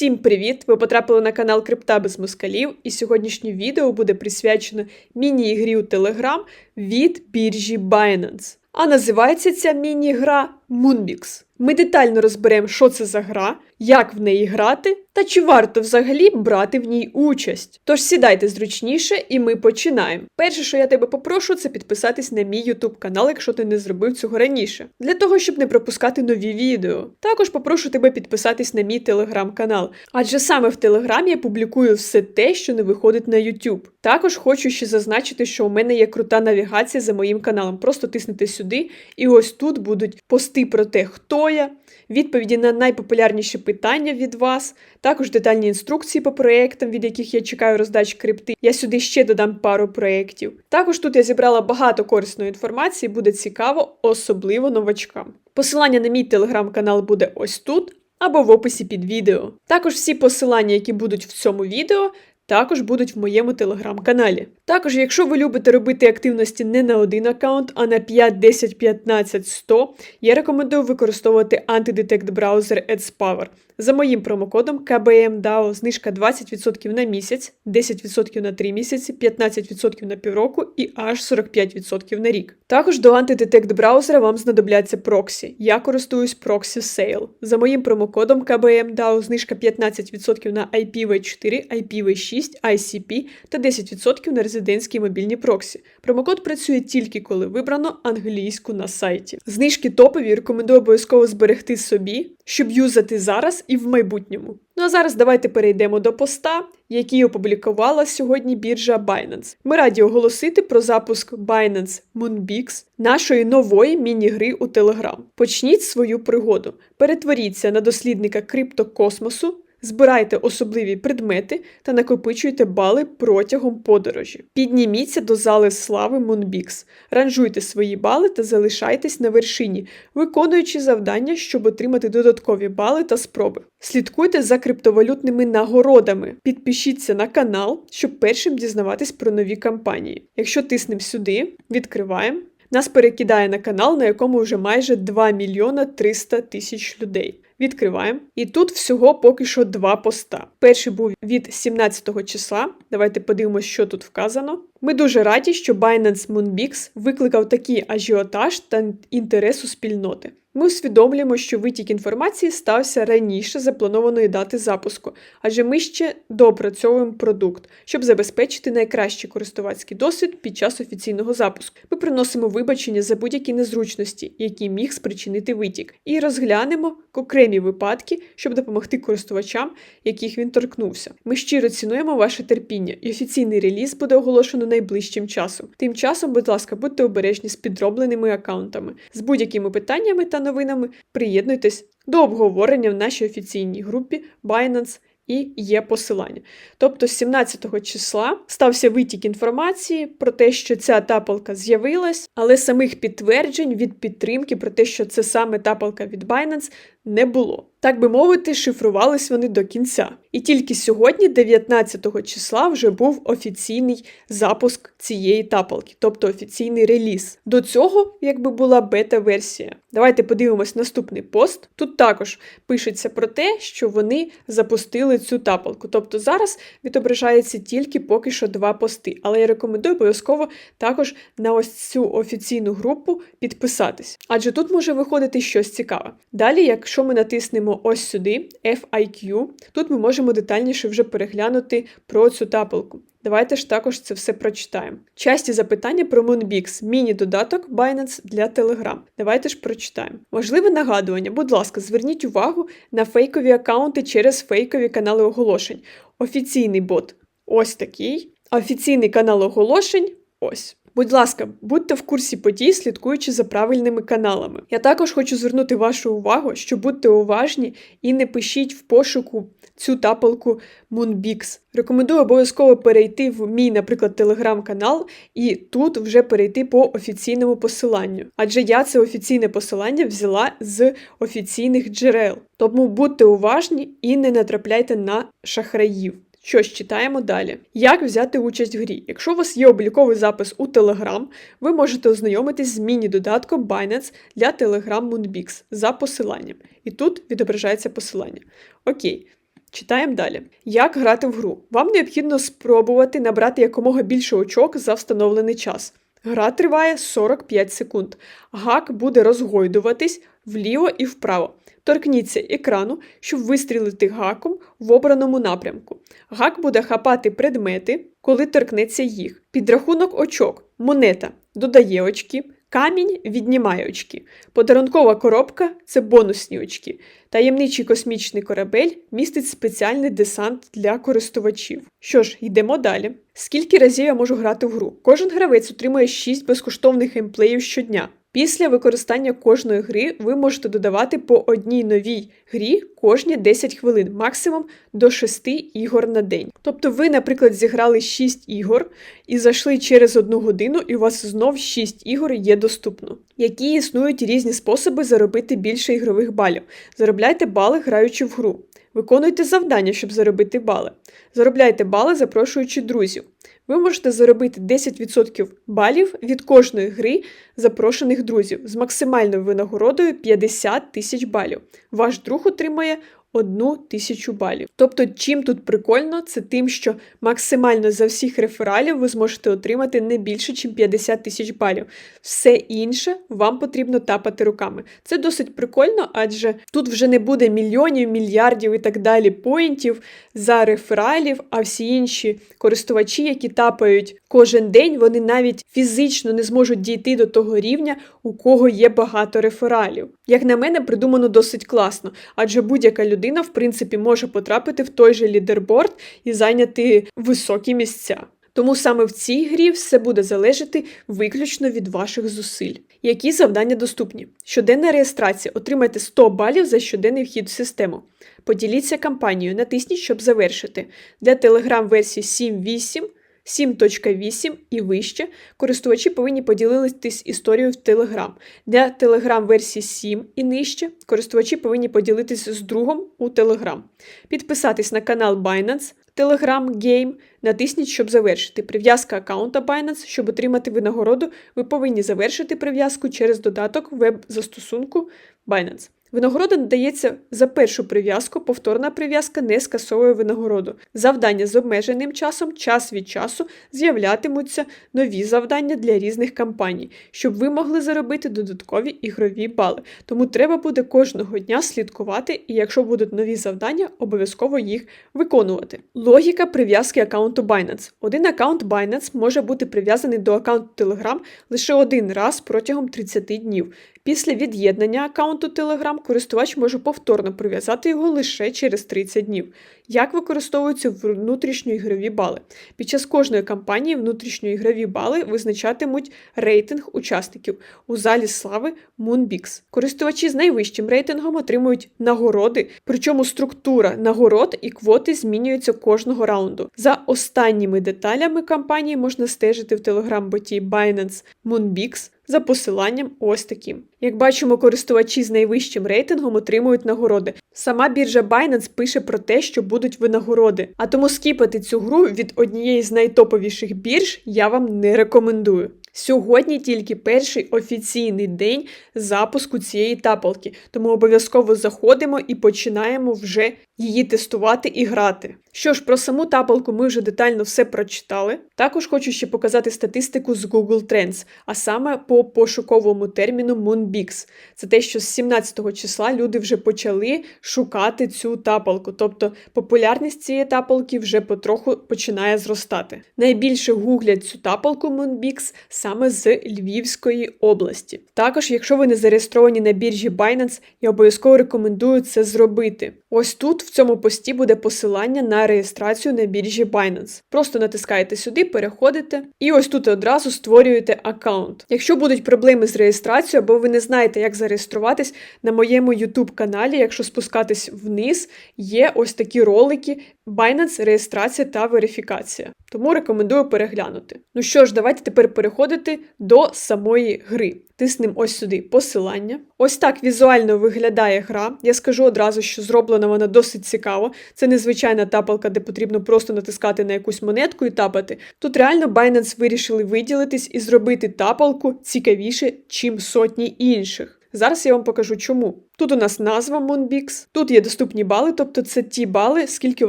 Всім привіт! Ви потрапили на канал Крипта без москалів, і сьогоднішнє відео буде присвячено міні-ігрі у Telegram від біржі Binance. А називається ця міні-гра Moonbix. Ми детально розберемо, що це за гра, як в неї грати, та чи варто взагалі брати в ній участь. Тож сідайте зручніше, і ми починаємо. Перше, що я тебе попрошу, це підписатись на мій YouTube канал, якщо ти не зробив цього раніше, для того, щоб не пропускати нові відео. Також попрошу тебе підписатись на мій телеграм-канал, адже саме в телеграмі я публікую все те, що не виходить на YouTube. Також хочу ще зазначити, що у мене є крута навігація за моїм каналом. Просто тиснете сюди, і ось тут будуть пости про те, хто я, відповіді на найпопулярніші питання від вас, також детальні інструкції по проєктам, від яких я чекаю роздач крипти. Я сюди ще додам пару проєктів. Також тут я зібрала багато корисної інформації, буде цікаво, особливо новачкам. Посилання на мій телеграм-канал буде ось тут. Або в описі під відео. Також всі посилання, які будуть в цьому відео, також будуть в моєму телеграм-каналі. Також, якщо ви любите робити активності не на один аккаунт, а на 5, 10, 15, 100, я рекомендую використовувати антидетект браузер AdsPower. За моїм промокодом KBMDAO знижка 20% на місяць, 10% на 3 місяці, 15% на півроку і аж 45% на рік. Також до антидетект браузера вам знадобляться проксі. Я користуюсь Proxy Sale. За моїм промокодом KBMDAO знижка 15% на IPv4, IPv6, ICP та 10% на резидентські мобільні проксі. Промокод працює тільки коли вибрано англійську на сайті. Знижки топові рекомендую обов'язково зберегти собі, щоб юзати зараз і в майбутньому. Ну а зараз давайте перейдемо до поста, який опублікувала сьогодні біржа Binance. Ми раді оголосити про запуск Binance Moonbix, нашої нової міні-гри у Telegram. Почніть свою пригоду, перетворіться на дослідника криптокосмосу. Збирайте особливі предмети та накопичуйте бали протягом подорожі. Підніміться до зали слави Moonbix, ранжуйте свої бали та залишайтесь на вершині, виконуючи завдання, щоб отримати додаткові бали та спроби. Слідкуйте за криптовалютними нагородами, підпишіться на канал, щоб першим дізнаватись про нові кампанії. Якщо тиснемо сюди, відкриваємо. Нас перекидає на канал, на якому вже майже 2 мільйона 300 тисяч людей. Відкриваємо. І тут всього поки що два поста. Перший був від 17 числа. Давайте подивимося, що тут вказано. Ми дуже раді, що Binance Moonbix викликав такий ажіотаж та інтерес у спільноти. Ми усвідомлюємо, що витік інформації стався раніше запланованої дати запуску, адже ми ще доопрацьовуємо продукт, щоб забезпечити найкращий користувацький досвід під час офіційного запуску. Ми приносимо вибачення за будь-які незручності, які міг спричинити витік, і розглянемо окремі випадки, щоб допомогти користувачам, яких він торкнувся. Ми щиро цінуємо ваше терпіння, і офіційний реліз буде оголошено найближчим часом. Тим часом, будь ласка, будьте обережні з підробленими аккаунтами, з будь-якими питаннями та новинами. Приєднуйтесь до обговорення в нашій офіційній групі Binance і є посилання. Тобто, з 17 числа стався витік інформації про те, що ця тапалка з'явилась, але самих підтверджень від підтримки про те, що це саме тапалка від Binance, не було. Так би мовити, шифрувались вони до кінця. І тільки сьогодні, 19 числа, вже був офіційний запуск цієї тапалки, тобто офіційний реліз. До цього, якби була бета-версія. Давайте подивимось наступний пост. Тут також пишеться про те, що вони запустили цю тапалку. Тобто зараз відображається тільки поки що два пости. Але я рекомендую обов'язково також на ось цю офіційну групу підписатись. Адже тут може виходити щось цікаве. Далі, якщо ми натиснемо ось сюди, FIQ, тут ми можемо детальніше вже переглянути про цю тапалку. Давайте ж також це все прочитаємо. Часті запитання про Moonbix, міні-додаток Binance для Telegram. Давайте ж прочитаємо. Важливе нагадування, будь ласка, зверніть увагу на фейкові аккаунти через фейкові канали оголошень. Офіційний бот ось такий. Офіційний канал оголошень ось. Будь ласка, будьте в курсі подій, слідкуючи за правильними каналами. Я також хочу звернути вашу увагу, що будьте уважні і не пишіть в пошуку цю тапалку Moonbix. Рекомендую обов'язково перейти в мій, наприклад, телеграм-канал і тут вже перейти по офіційному посиланню. Адже я це офіційне посилання взяла з офіційних джерел. Тому будьте уважні і не натрапляйте на шахраїв. Що ж, читаємо далі. Як взяти участь в грі? Якщо у вас є обліковий запис у Telegram, ви можете ознайомитись з міні-додатком Binance для Telegram Moonbix за посиланням. І тут відображається посилання. Окей. Читаємо далі. Як грати в гру? Вам необхідно спробувати набрати якомога більше очок за встановлений час. Гра триває 45 секунд. Гак буде розгойдуватись вліво і вправо. Торкніться екрану, щоб вистрілити гаком в обраному напрямку. Гак буде хапати предмети, коли торкнеться їх. Підрахунок очок. Монета додає очки, камінь віднімає очки. Подарункова коробка це бонусні очки. Таємничий космічний корабель містить спеціальний десант для користувачів. Що ж, йдемо далі. Скільки разів я можу грати в гру? Кожен гравець отримує 6 безкоштовних геймплеїв щодня. Після використання кожної гри ви можете додавати по одній новій грі кожні 10 хвилин, максимум до 6 ігор на день. Тобто ви, наприклад, зіграли 6 ігор і зайшли через одну годину, і у вас знов 6 ігор є доступно. Які існують різні способи заробити більше ігрових балів. Заробляйте бали, граючи в гру. Виконуйте завдання, щоб заробити бали. Заробляйте бали, запрошуючи друзів. Ви можете заробити 10% балів від кожної гри запрошених друзів з максимальною винагородою 50 тисяч балів. Ваш друг отримає одну тисячу балів. Тобто, чим тут прикольно, це тим, що максимально за всіх рефералів ви зможете отримати не більше, ніж 50 тисяч балів. Все інше вам потрібно тапати руками. Це досить прикольно, адже тут вже не буде мільйонів, мільярдів і так далі поінтів за рефералів, а всі інші користувачі, які тапають кожен день, вони навіть фізично не зможуть дійти до того рівня, у кого є багато рефералів. Як на мене, придумано досить класно, адже будь-яка людина, в принципі, може потрапити в той же лідерборд і зайняти високі місця. Тому саме в цій грі все буде залежати виключно від ваших зусиль. Які завдання доступні? Щоденна реєстрація. Отримайте 100 балів за щоденний вхід в систему. Поділіться кампанією, натисніть, щоб завершити. Для Telegram версії 7.8 7.8 і вище користувачі повинні поділитись історією в Telegram. Для Telegram версії 7 і нижче користувачі повинні поділитись з другом у Telegram. Підписатись на канал Binance, Telegram Game, натисніть, щоб завершити. Прив'язка аккаунта Binance, щоб отримати винагороду, ви повинні завершити прив'язку через додаток веб-застосунку Binance. Винагорода надається за першу прив'язку, повторна прив'язка не скасовує винагороду. Завдання з обмеженим часом, час від часу з'являтимуться нові завдання для різних кампаній, щоб ви могли заробити додаткові ігрові бали. Тому треба буде кожного дня слідкувати, і якщо будуть нові завдання, обов'язково їх виконувати. Логіка прив'язки аккаунту Binance. Один аккаунт Binance може бути прив'язаний до аккаунту Telegram лише один раз протягом 30 днів. Після від'єднання аккаунту Telegram користувач може повторно прив'язати його лише через 30 днів. Як використовуються внутрішньоігрові бали? Під час кожної кампанії внутрішньоігрові бали визначатимуть рейтинг учасників у залі слави Moonbix. Користувачі з найвищим рейтингом отримують нагороди, причому структура нагород і квоти змінюються кожного раунду. За останніми деталями кампанії можна стежити в телеграм-боті Binance Moonbix за посиланням ось таким. Як бачимо, користувачі з найвищим рейтингом отримують нагороди. Сама біржа Binance пише про те, що будуть винагороди. А тому скіпати цю гру від однієї з найтоповіших бірж я вам не рекомендую. Сьогодні тільки перший офіційний день запуску цієї тапалки, тому обов'язково заходимо і починаємо вже її тестувати і грати. Що ж, про саму тапалку ми вже детально все прочитали. Також хочу ще показати статистику з Google Trends, а саме по пошуковому терміну Moonbix. Це те, що з 17 числа люди вже почали шукати цю тапалку, тобто популярність цієї тапалки вже потроху починає зростати. Найбільше гуглять цю тапалку Moonbix саме з Львівської області. Також, якщо ви не зареєстровані на біржі Binance, я обов'язково рекомендую це зробити. Ось тут в цьому пості буде посилання на реєстрацію на біржі Binance. Просто натискаєте сюди, переходите, і ось тут одразу створюєте аккаунт. Якщо будуть проблеми з реєстрацією, або ви не знаєте, як зареєструватись, на моєму YouTube каналі, якщо спускатись вниз, є ось такі ролики Binance, реєстрація та верифікація. Тому рекомендую переглянути. Ну що ж, давайте тепер переходити до самої гри. Тиснемо ось сюди посилання. Ось так візуально виглядає гра. Я скажу одразу, що зроблена вона досить цікаво. Це незвичайна тапалка, де потрібно просто натискати на якусь монетку і тапати. Тут реально Binance вирішили виділитись і зробити тапалку цікавіше, чим сотні інших. Зараз я вам покажу чому. Тут у нас назва Moonbix, тут є доступні бали, тобто це ті бали, скільки у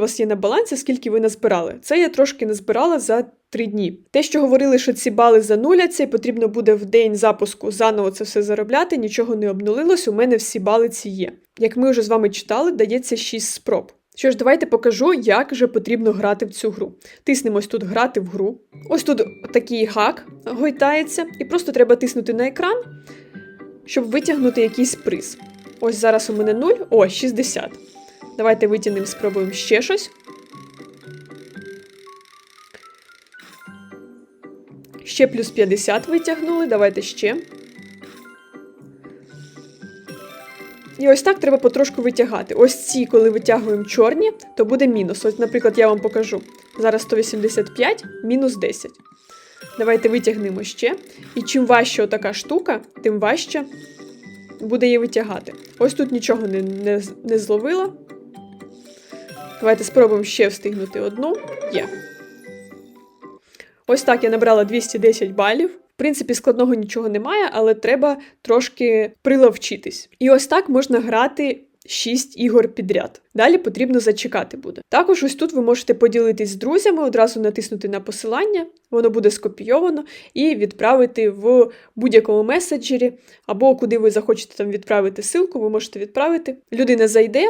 вас є на балансі, скільки ви назбирали. Це я трошки назбирала за три дні. Те, що говорили, що ці бали зануляться, і потрібно буде в день запуску заново це все заробляти, нічого не обнулилось. У мене всі бали ці є. Як ми вже з вами читали, дається 6 спроб. Що ж, давайте покажу, як же потрібно грати в цю гру. Тиснемо ось тут грати в гру. Ось тут такий гак гойтається, і просто треба тиснути на екран, щоб витягнути якийсь приз. Ось зараз у мене 0, о, 60. Давайте витягнемо, спробуємо ще щось. Ще плюс 50 витягнули, давайте ще. І ось так треба потрошку витягати. Ось ці, коли витягуємо чорні, то буде мінус. Ось, наприклад, я вам покажу. Зараз 185, мінус 10. Давайте витягнемо ще. І чим важча така штука, тим важче буде її витягати. Ось тут нічого не, не, не зловила. Давайте спробуємо ще встигнути одну. Є. Ось так я набрала 210 балів. В принципі, складного нічого немає, але треба трошки приловчитись. І ось так можна грати 6 ігор підряд. Далі потрібно зачекати буде. Також ось тут ви можете поділитись з друзями, одразу натиснути на посилання, воно буде скопійовано, і відправити в будь-якому меседжері, або куди ви захочете там відправити ссылку, ви можете відправити. Людина зайде.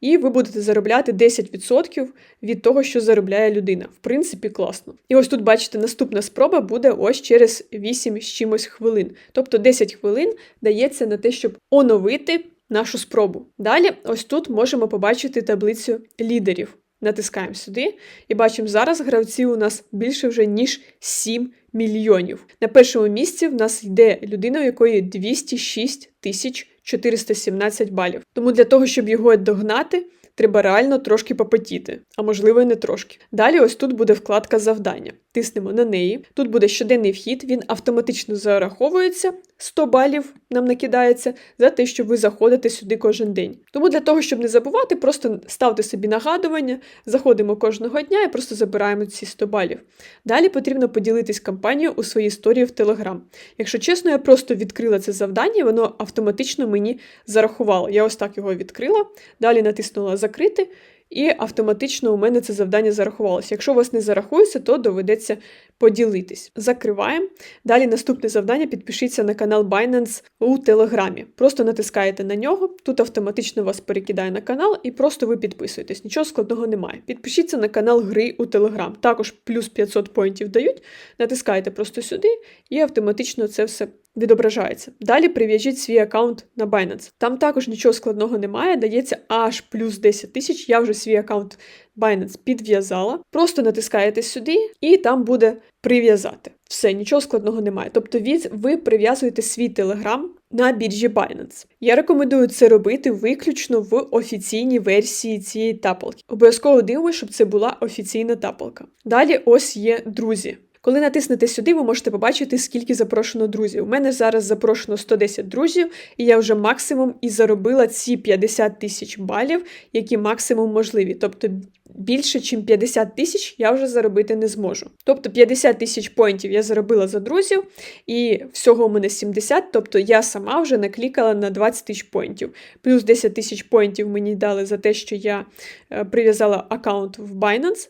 І ви будете заробляти 10% від того, що заробляє людина. В принципі, класно. І ось тут, бачите, наступна спроба буде ось через 8 з чимось хвилин. Тобто 10 хвилин дається на те, щоб оновити нашу спробу. Далі, ось тут можемо побачити таблицю лідерів. Натискаємо сюди і бачимо, зараз гравців у нас більше вже ніж 7 мільйонів. На першому місці в нас йде людина, у якої 206 тисяч 417 балів. Тому для того, щоб його догнати, треба реально трошки попотіти, а можливо і не трошки. Далі, ось тут буде вкладка завдання. Тиснемо на неї. Тут буде щоденний вхід, він автоматично зараховується. 100 балів нам накидається за те, що ви заходите сюди кожен день. Тому для того, щоб не забувати, просто ставте собі нагадування, заходимо кожного дня і просто забираємо ці 100 балів. Далі потрібно поділитись кампанією у своїй історії в Telegram. Якщо чесно, я просто відкрила це завдання, воно автоматично мені зарахувало. Я ось так його відкрила, далі натиснула закрити. І автоматично у мене це завдання зарахувалося. Якщо у вас не зарахується, то доведеться поділитись. Закриваємо. Далі наступне завдання: підпишіться на канал Binance у Телеграмі. Просто натискаєте на нього, тут автоматично вас перекидає на канал, і просто ви підписуєтесь. Нічого складного немає. Підпишіться на канал Гри у Телеграм. Також плюс 500 поінтів дають. Натискаєте просто сюди, і автоматично це все. Відображається. Далі прив'яжіть свій аккаунт на Binance. Там також нічого складного немає, дається аж плюс 10 тисяч. Я вже свій аккаунт Binance підв'язала. Просто натискаєте сюди, і там буде прив'язати. Все, нічого складного немає. Тобто ви прив'язуєте свій телеграм на біржі Binance. Я рекомендую це робити виключно в офіційній версії цієї тапалки. Обов'язково дивимося, щоб це була офіційна тапалка. Далі ось є друзі. Коли натиснете сюди, ви можете побачити, скільки запрошено друзів. У мене зараз запрошено 110 друзів, і я вже максимум і заробила ці 50 тисяч балів, які максимум можливі. Тобто більше, ніж 50 тисяч я вже заробити не зможу. Тобто 50 тисяч поінтів я заробила за друзів, і всього у мене 70, тобто я сама вже наклікала на 20 тисяч поінтів. Плюс 10 тисяч поінтів мені дали за те, що я е, прив'язала аккаунт в Binance.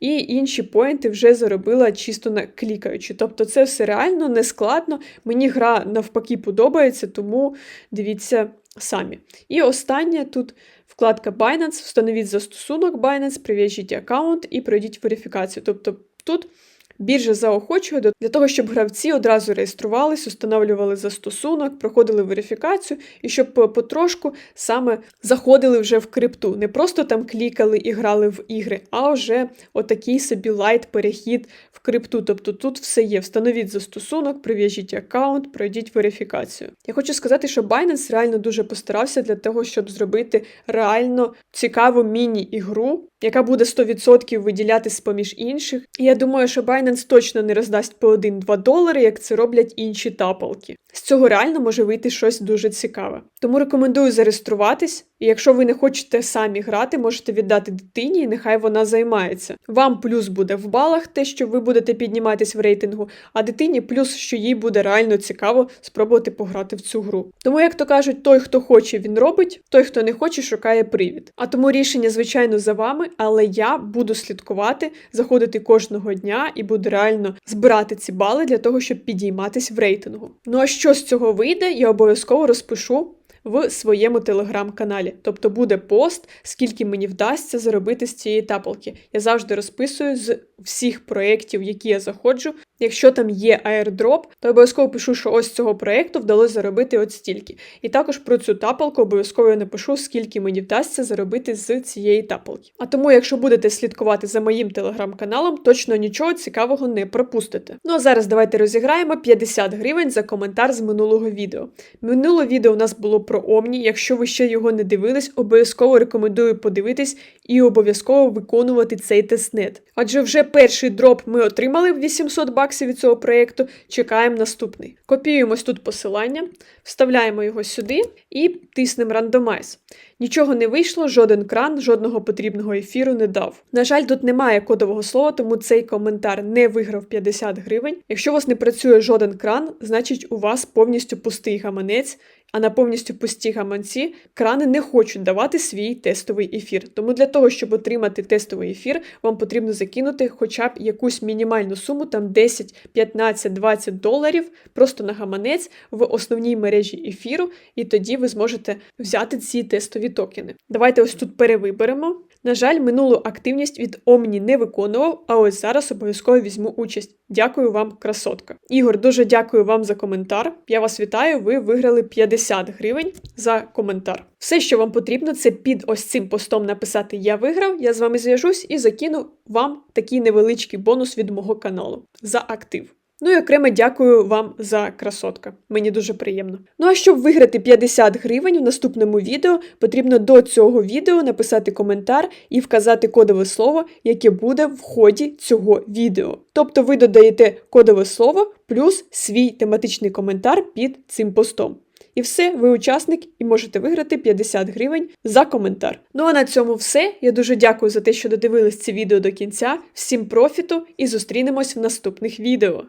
І інші поінти вже заробила чисто клікаючи. Тобто це все реально не складно. Мені гра навпаки подобається, тому дивіться самі. І останнє тут вкладка Binance, встановіть застосунок Binance, прив'яжіть аккаунт і пройдіть верифікацію. Тобто тут Біржа заохочує для того, щоб гравці одразу реєструвалися, встановлювали застосунок, проходили верифікацію і щоб потрошку саме заходили вже в крипту. Не просто там клікали і грали в ігри, а вже отакий собі лайт-перехід в крипту. Тобто тут все є. Встановіть застосунок, прив'яжіть аккаунт, пройдіть верифікацію. Я хочу сказати, що Binance реально дуже постарався для того, щоб зробити реально цікаву міні-ігру, яка буде 100% виділятись поміж інших. І я думаю, що Binance точно не роздасть по 1-2 долари, як це роблять інші тапалки. З цього реально може вийти щось дуже цікаве. Тому рекомендую зареєструватись. І якщо ви не хочете самі грати, можете віддати дитині, і нехай вона займається. Вам плюс буде в балах те, що ви будете підніматись в рейтингу, а дитині плюс, що їй буде реально цікаво спробувати пограти в цю гру. Тому, як то кажуть, той, хто хоче, він робить, той, хто не хоче, шукає привід. А тому рішення, звичайно, за вами, але я буду слідкувати, заходити кожного дня і буду реально збирати ці бали для того, щоб підійматись в рейтингу. Ну а що з цього вийде, я обов'язково розпишу. В своєму телеграм-каналі, тобто буде пост, скільки мені вдасться заробити з цієї тапалки. Я завжди розписую з всіх проєктів, які я заходжу. Якщо там є аірдроп, то обов'язково пишу, що ось цього проєкту вдалося заробити от стільки. І також про цю тапалку обов'язково я напишу, скільки мені вдасться заробити з цієї тапалки. А тому, якщо будете слідкувати за моїм телеграм-каналом, точно нічого цікавого не пропустите. Ну а зараз давайте розіграємо 50 гривень за коментар з минулого відео. Минуле відео у нас було про Омні. Якщо ви ще його не дивились, обов'язково рекомендую подивитись і обов'язково виконувати цей тестнет. Адже вже перший дроп ми отримали в 800 баксів від цього проєкту. Чекаємо наступний. Копіюємо ось тут посилання, вставляємо його сюди і тиснемо рандомайз. Нічого не вийшло, жоден кран, жодного потрібного ефіру не дав. На жаль, тут немає кодового слова, тому цей коментар не виграв 50 гривень. Якщо у вас не працює жоден кран, значить у вас повністю пустий гаманець. А на повністю пусті гаманці крани не хочуть давати свій тестовий ефір. Тому для того, щоб отримати тестовий ефір, вам потрібно закинути хоча б якусь мінімальну суму, там 10, 15, 20 доларів, просто на гаманець в основній мережі ефіру, і тоді ви зможете взяти ці тестові токени. Давайте ось тут перевиберемо. На жаль, минулу активність від Омні не виконував, а ось зараз обов'язково візьму участь. Дякую вам, красотка. Ігор, дуже дякую вам за коментар. Я вас вітаю, ви виграли 50 гривень за коментар. Все, що вам потрібно, це під ось цим постом написати Я виграв, я з вами зв'яжусь і закину вам такий невеличкий бонус від мого каналу за актив. Ну і окремо дякую вам за красотка. Мені дуже приємно. Ну а щоб виграти 50 гривень в наступному відео, потрібно до цього відео написати коментар і вказати кодове слово, яке буде в ході цього відео. Тобто ви додаєте кодове слово плюс свій тематичний коментар під цим постом. І все, ви учасник і можете виграти 50 гривень за коментар. Ну а на цьому все. Я дуже дякую за те, що додивились це відео до кінця. Всім профіту і зустрінемось в наступних відео.